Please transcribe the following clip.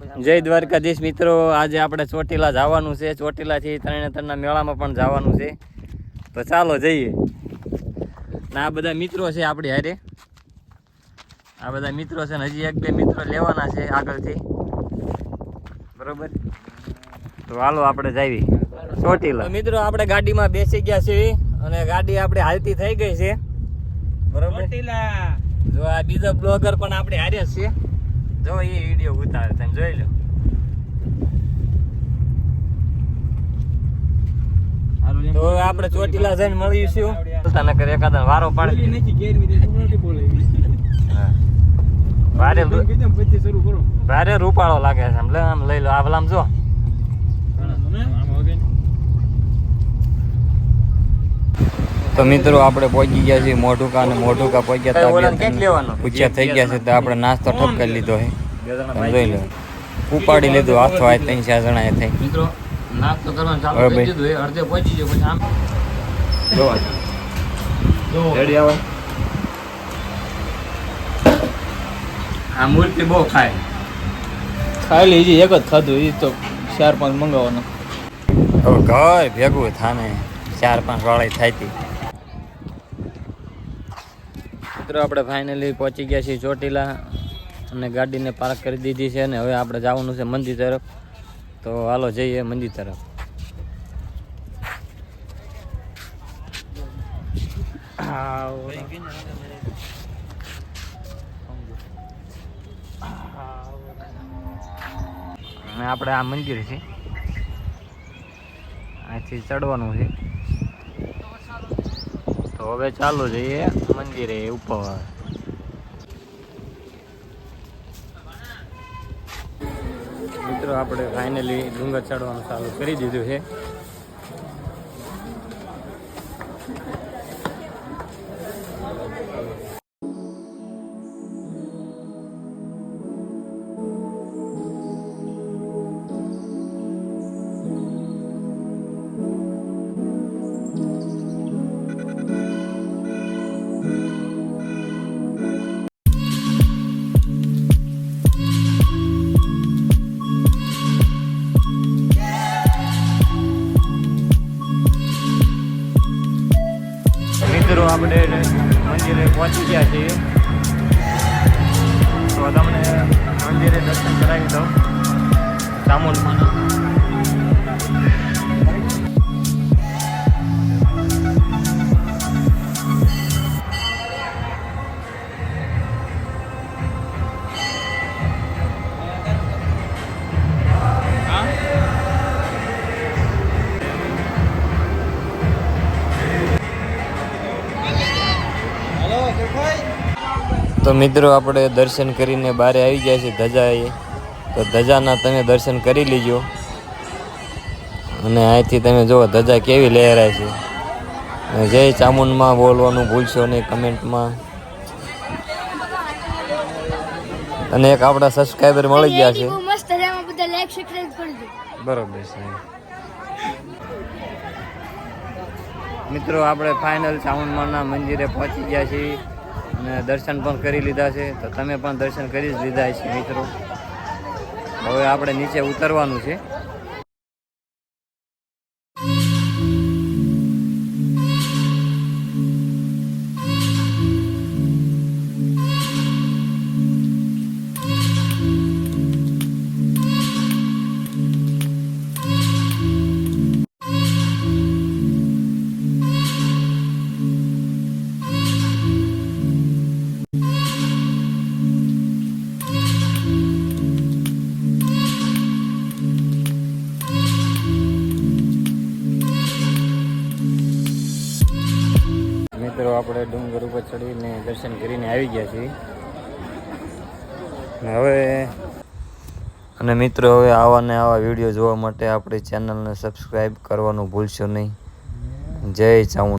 જય દ્વારકાધીશ મિત્રો આજે આપણે ચોટીલા જવાનું છે. ચોટીલાથી તરણેતરના મેળામાં પણ જવાનું છે. તો ચાલો જઈએ. ના આ બધા મિત્રો છે આપણી હારે. આ બધા મિત્રો છે ને હજી એક બે મિત્રો લેવાના છે આગળથી. બરોબર? તો હાલો આપણે જઈએ ચોટીલા. મિત્રો આપણે ગાડીમાં બેસી ગયા છીએ અને ગાડી આપણે હાલતી થઈ ગઈ છે. બરોબર? જો આ બીજો બ્લોગર પણ આપણે હારે છીએ છે. જો એ વીડિયો ઉતારે તમે જોઈ લો. તો આપણે ચોટીલા જઈને મળીશું તને કરે એકાદ વારો પાડી હા. ભારે બોલે ભારે રૂપાળો લાગે છે એટલે લે આમ લઈ લો આવલામ જો. આમ જો તો મિત્રો આપણે પહોંચી ગયા છીએ મોઢુકા અને મોઢુકા પહોંચ્યા? પૂછ્યા થઈ ગયા છે તો આપણે નાસ્તો ઠપ કરી લીધો છે જોઈ લો. ઉપાડી લીધું હાથો આ ત્રણ ચાર જણા એ થઈ. મિત્રો નાસ્તો કરવાનું ચાલુ કરી દીધું અડધે પહોંચી ગયો પછી આમ. જોવા રેડી આવે. આ મૂર્તિ બહુ ખાય. ખાલી હજી એક જ ખાધું એ તો ચાર પાંચ મંગાવવાનો. હવે ઘર ભેગું થાને ચાર પાંચ વાળી થાય હતી મિત્રો, આપણે ફાઇનલી પહોંચી ગયા છીએ ચોટીલા અને ગાડીને પાર્ક કરી દીધી છે અને હવે આપણે જવાનું છે મંદિર તરફ. તો હાલો જઈએ મંદિર તરફ. આપણે આ મંદિર છે. અહીંથી ચડવાનું છે. તો હવે ચાલુ જઈએ મંદિરે ઉપર મિત્રો, આપણે ફાઇનલી ડુંગર ચડવાનું ચાલુ કરી દીધું છે. મિત્રો આપણે મંદિરે પહોંચી ગયા છીએ તો તમને મંદિરે દર્શન કરાવી દઉં. ચામુંડમાના તો મિત્રો આપણે દર્શન કરીને બહાર આવી ગયા છીએ ધજાએ. તો ધજાના તમે દર્શન કરી લીજો. અને અહીંથી તમે જુઓ ધજા કેવી લહેરાય છે. જય ચામુંડમાં બોલવાનું ભૂલશો નહીં કમેન્ટમાં. અને એક આપણા સબસ્ક્રાઈબર મળી ગયા છે. બહુ છે એમાં બધા લાઈક સબસ્ક્રાઇબ કરી દો. બરોબર છે. મિત્રો આપણે ફાઇનલ ચામુંડમાના મંદિરે પહોંચી ગયા છીએ. અને દર્શન પણ કરી લીધા છે. તો તમે પણ દર્શન કરી જ લીધા છે મિત્રો. હવે આપણે નીચે ઉતરવાનું છે. મિત્રો આપણે ડુંગર ઉપર ચડીને દર્શન કરીને આવી ગયા છીએ. હવે અને મિત્રો, હવે આવા ને આવા વીડિયો જોવા માટે આપણી ચેનલને સબસ્ક્રાઈબ કરવાનું ભૂલશો નહીં. જય ચામુંડ.